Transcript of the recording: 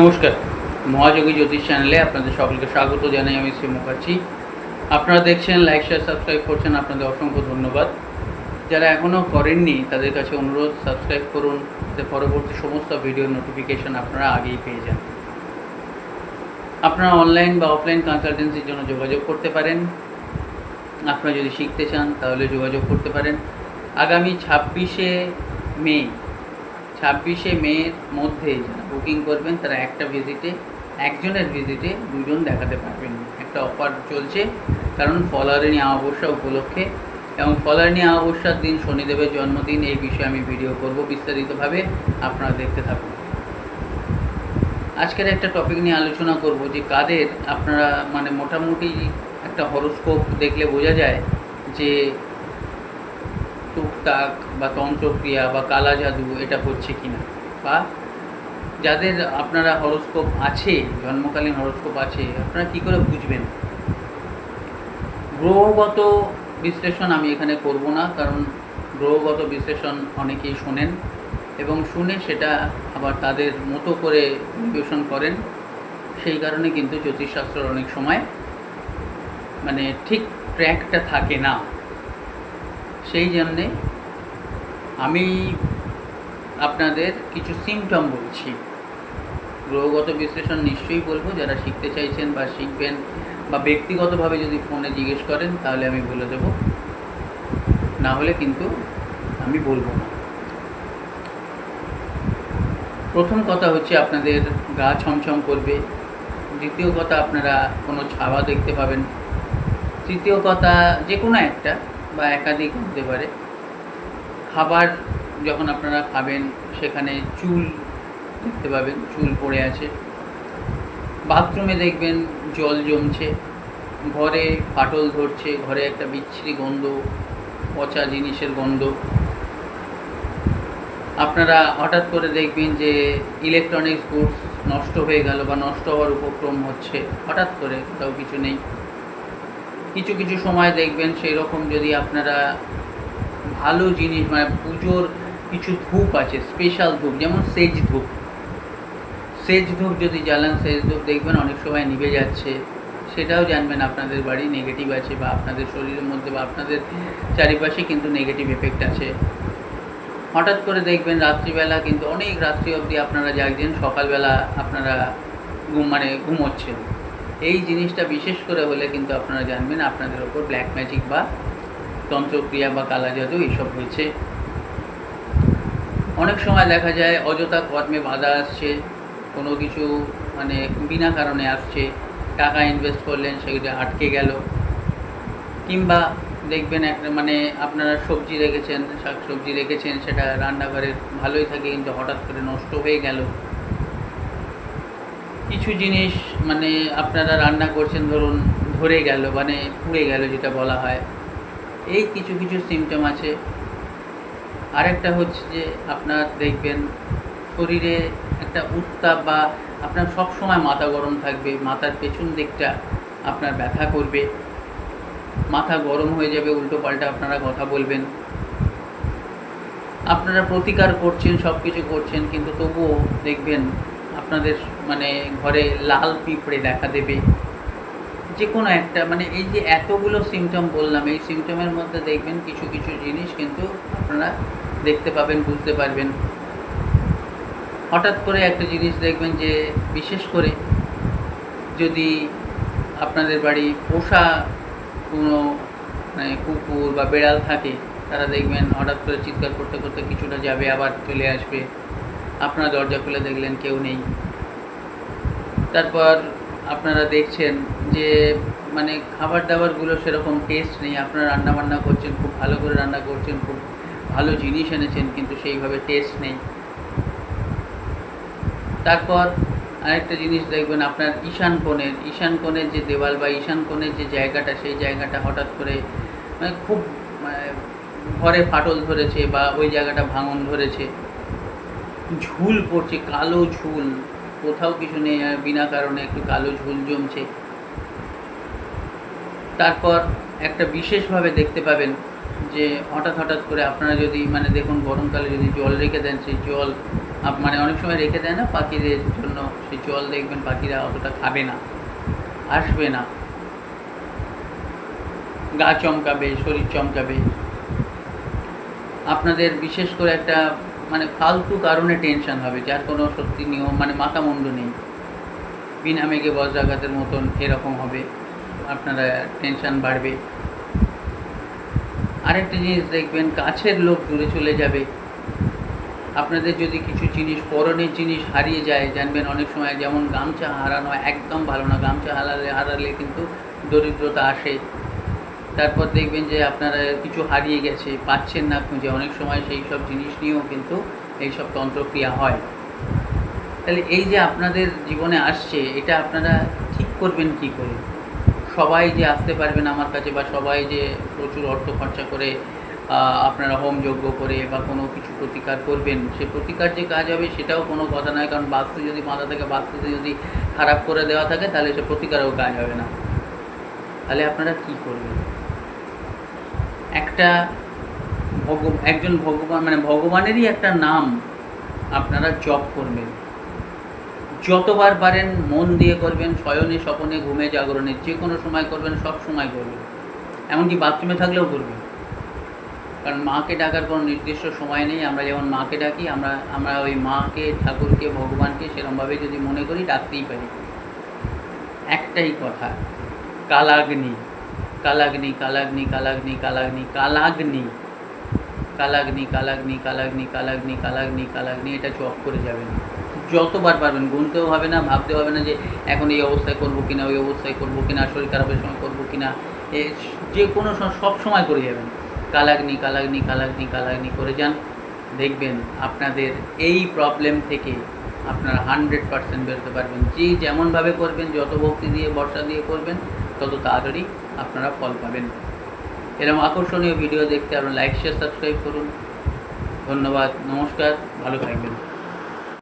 নমস্কার। মহাযোগী জ্যোতিষ চ্যানেলে আপনাদের সকলকে স্বাগত জানাই আমি শ্রী মুখার্জি। আপনারা দেখছেন লাইক, শেয়ার, সাবস্ক্রাইব করছেন, আপনাদের অসংখ্য ধন্যবাদ। যারা এখনও করেননি, তাদের কাছে অনুরোধ, সাবস্ক্রাইব করুন যাতে পরবর্তী সমস্ত ভিডিও নোটিফিকেশন আপনারা আগেই পেয়ে যান। আপনারা অনলাইন বা অফলাইন কনসালটেন্সির জন্য যোগাযোগ করতে পারেন। আপনারা যদি শিখতে চান, তাহলে যোগাযোগ করতে পারেন। আগামী ছাব্বিশে মে ছাব্বিশে মের মধ্যে বুকিং করবেন, তারা একটা ভিজিটে একজনের ভিজিটে দুজন দেখাতে পারবেন। একটা অফার চলছে, কারণ ফলারিণী অমাবস্যা উপলক্ষে। এবং ফলারিণী অমাবস্যার দিন শনিদেবের জন্মদিন, এই বিষয়ে আমি ভিডিও করব বিস্তারিতভাবে, আপনারা দেখতে থাকুন। আজকের একটা টপিক নিয়ে আলোচনা করব যে কাদের আপনারা মানে মোটামুটি একটা হরোস্কোপ দেখলে বোঝা যায় যে টুকটাক বা তন্ত্রক্রিয়া বা কালা জাদু এটা হচ্ছে কিনা? বা যাদের আপনারা হরোস্কোপ আছে, জন্মকালীন হরোস্কোপ আছে, আপনারা কি করে বুঝবেন? গ্রহগত বিশ্লেষণ আমি এখানে করব না, কারণ গ্রহগত বিশ্লেষণ অনেকেই শোনেন এবং শুনে সেটা আবার তাদের মতো করে পরিবেশন করেন। সেই কারণে কিন্তু জ্যোতিষশাস্ত্রের অনেক সময় মানে ঠিক ট্র্যাকটা থাকে না। সেই জন্যে আমি আপনাদের কিছু সিমটম বলছি। গ্রহগত বিশ্লেষণ নিশ্চয়ই বলব, যারা শিখতে চাইছেন বা শিখবেন বা ব্যক্তিগতভাবে যদি ফোনে জিজ্ঞেস করেন, তাহলে আমি বলে দেব। না হলে কিন্তু আমি বলব না। প্রথম কথা হচ্ছে আপনাদের গা ছমছম করবে। দ্বিতীয় কথা আপনারা কোনো ছাওয়া দেখতে পাবেন। তৃতীয় কথা যে কোনো একটা বা একাধিক হতে পারে। খাবার যখন আপনারা খাবেন, সেখানে চুল দেখতে পাবেন, চুল পড়ে আছে। বাথরুমে দেখবেন জল জমছে। ঘরে ফাটল ধরছে, ঘরে একটা বিচ্ছিরি গন্ধ, পচা জিনিসের গন্ধ। আপনারা হঠাৎ করে দেখবেন যে ইলেকট্রনিক্স গুডস নষ্ট হয়ে গেল বা নষ্ট হওয়ার উপক্রম হচ্ছে। হঠাৎ করে কোথাও কিছু নেই। কিছু কিছু সময় দেখবেন সেই রকম যদি আপনারা ভালো জিনিস মানে পুজোর কিছু ধূপ আছে স্পেশাল ধূপ, যেমন সেজ ধূপ। সেজ ধূপ যদি জ্বালান সেজ ধূপ দেখবেন অনেক সময় নিভে যাচ্ছে। সেটাও জানবেন আপনাদের বাড়ি নেগেটিভ আছে বা আপনাদের শরীরের মধ্যে বা আপনাদের চারিপাশে কিন্তু নেগেটিভ এফেক্ট আছে। হঠাৎ করে দেখবেন রাত্রিবেলা কিন্তু অনেক রাত্রি অবধি আপনারা জাগছেন, সকালবেলা আপনারা ঘুম মানে ঘুমোচ্ছেন। এই জিনিসটা বিশেষ করে হলে কিন্তু আপনারা জানবেন আপনাদের ওপর ব্ল্যাক ম্যাজিক বা তন্ত্রক্রিয়া বা কালা জাদু এইসব হয়েছে। অনেক সময় দেখা যায় অযথা কর্মে বাধা আসছে, কোনো কিছু মানে বিনা কারণে আসছে, টাকা ইনভেস্ট করলেন, সেটা আটকে গেল। কিংবা দেখবেন একটা মানে আপনারা সবজি রেখেছেন শাক সবজি রেখেছেন, সেটা রান্নাঘরে ভালোই থাকে, কিন্তু হঠাৎ করে নষ্ট হয়ে গেল। কিছু জিনিস মানে আপনারা রান্না করছেন, ধরুন ধরে গেল মানে পুড়ে গেল যেটা বলা হয়, এই কিছু কিছু সিমটম আছে। আরেকটা হচ্ছে যে আপনার দেখবেন শরীরে একটা উত্তাপ বা আপনার সব সময় মাথা গরম থাকবে, মাথার পেছন দিকটা আপনার ব্যথা করবে, মাথা গরম হয়ে যাবে, উল্টো পাল্টা আপনারা কথা বলবেন। আপনারা প্রতিকার করছেন সব কিছু করছেন, কিন্তু তবুও দেখবেন আপনাদের মানে ঘরে লাল পিঁপড়ে দেখা দেবে। যে কোনো একটা মানে এই যে এতগুলো সিমটম বললাম, এই সিমটমের মধ্যে দেখবেন কিছু কিছু জিনিস কিন্তু আপনারা দেখতে পাবেন, বুঝতে পারবেন। হঠাৎ করে একটা জিনিস দেখবেন যে, বিশেষ করে যদি আপনাদের বাড়ি পোষা কোনো মানে কুকুর বা বেড়াল থাকে, তারা দেখবেন হঠাৎ করে চিৎকার করতে করতে কিছুটা যাবে, আবার চলে আসবে। আপনারা দরজা খুলে দেখলেন কেউ নেই। তারপর আপনারা দেখছেন যে মানে খাবার দাবারগুলো সেরকম টেস্ট নেই। আপনারা রান্না বান্না করছেন, খুব ভালো করে রান্না করছেন, খুব ভালো জিনিস এনেছেন, কিন্তু সেইভাবে টেস্ট নেই। তারপর আরেকটা জিনিস দেখবেন, আপনার ঈশান কোণের ঈশান কোণের যে দেওয়াল বা ঈশান কোণের যে জায়গাটা, সেই জায়গাটা হঠাৎ করে মানে খুব মানে ঘরে ফাটল ধরেছে বা ওই জায়গাটা ভাঙন ধরেছে। ঝুল পড়ছে, কালো ঝুল। কোথাও কিছু নেই বিনা কারণে একটু কালো ঝুল জমছে। তারপর একটা বিশেষভাবে দেখতে পাবেন যে হঠাৎ হঠাৎ করে আপনারা যদি মানে দেখুন গরমকালে যদি জল রেখে দেন, সেই জল মানে অনেক সময় রেখে দেয় না পাখিদের জন্য, সেই জল দেখবেন পাখিরা অতটা খাবে না, আসবে না। গা চমকাবে, শরীর চমকাবে। আপনাদের বিশেষ করে একটা মানে ফালতু কারণে টেনশন হবে, যার কোনো সত্যি নিয়ম মানে মাথামুন্ডু নেই। বিনা মেঘে বজ্রাঘাতের মতন এরকম হবে, আপনারা টেনশন বাড়বে। আরেকটা জিনিস দেখবেন, কাছের লোক দূরে চলে যাবে। আপনাদের যদি কিছু জিনিস, পরনের জিনিস হারিয়ে যায়, জানবেন অনেক সময় যেমন গামছা হারানো একদম ভালো না, গামছা হারালে হারালে কিন্তু দরিদ্রতা আসে। তারপর দেখবেন যে আপনারা কিছু হারিয়ে গেছে, পাচ্ছেন না খুঁজে। অনেক সময় সেই সব জিনিস নিয়েও কিন্তু এই এইসব তন্ত্রক্রিয়া হয়। তাহলে এই যে আপনাদের জীবনে আসছে, এটা আপনারা ঠিক করবেন কি করে? সবাই যে আসতে পারবেন আমার কাছে বা সবাই যে প্রচুর অর্থ খরচা করে আপনারা হোম যজ্ঞ করে বা কোনো কিছু প্রতিকার করবেন, সে প্রতিকার যে কাজ হবে সেটাও কোনো কথা নয়। কারণ বাস্তু যদি মাথা থেকে, বাস্তুতে যদি খারাপ করে দেওয়া থাকে, তাহলে সে প্রতিকারও কাজ হবে না। তাহলে আপনারা কি করবেন? একটা ভগ একজন ভগবান মানে ভগবানেরই একটা নাম আপনারা জপ করবেন। যতবার পারেন মন দিয়ে করবেন, শয়নে স্বপনে ঘুমে জাগরণে, যে কোনো সময় করবেন, সব সময় করবেন। এমনকি বাথরুমে থাকলেও করবেন। কারণ মাকে ডাকার কোনো নির্দিষ্ট সময় নেই। আমরা যেমন মাকে ডাকি, আমরা আমরা ওই মাকে, ঠাকুরকে, ভগবানকে সেরমভাবে যদি মনে করি, ডাকতেই পারি। একটাই কথা, কালাগ্নি। কালাগ্নি কালাগ্নি কালাগ্নি কালাগ্নি কালাগ্নি কালাগ্নি কালাগ্নি কালাগ্নি কালাগ্নি কালাগ্নি কালাগ্নি এটা জপ করে যাবেন যতবার পারবেন গুনতেও হবে না ভাবতে হবে না যে এখন এই অবস্থায় করব কিনা ওই অবস্থায় করব কিনা শরীর খারাপের সময় করব কিনা এ যে কোনো সব সময় করে যাবেন কালাগ্নি কালাগ্নি কালাগ্নি কালাগ্নি করে যান দেখবেন আপনাদের এই প্রবলেম থেকে আপনারা হান্ড্রেড পার্সেন্ট বেরোতে পারবেন যে যেমনভাবে করবেন যত ভক্তি দিয়ে বর্ষা দিয়ে করবেন তত তাড়াতাড়ি আপনারা ফল পাবেন। এরকম আকর্ষণীয় ভিডিও দেখতে আপনারা লাইক শেয়ার সাবস্ক্রাইব করুন। ধন্যবাদ, নমস্কার, ভালো থাকবেন।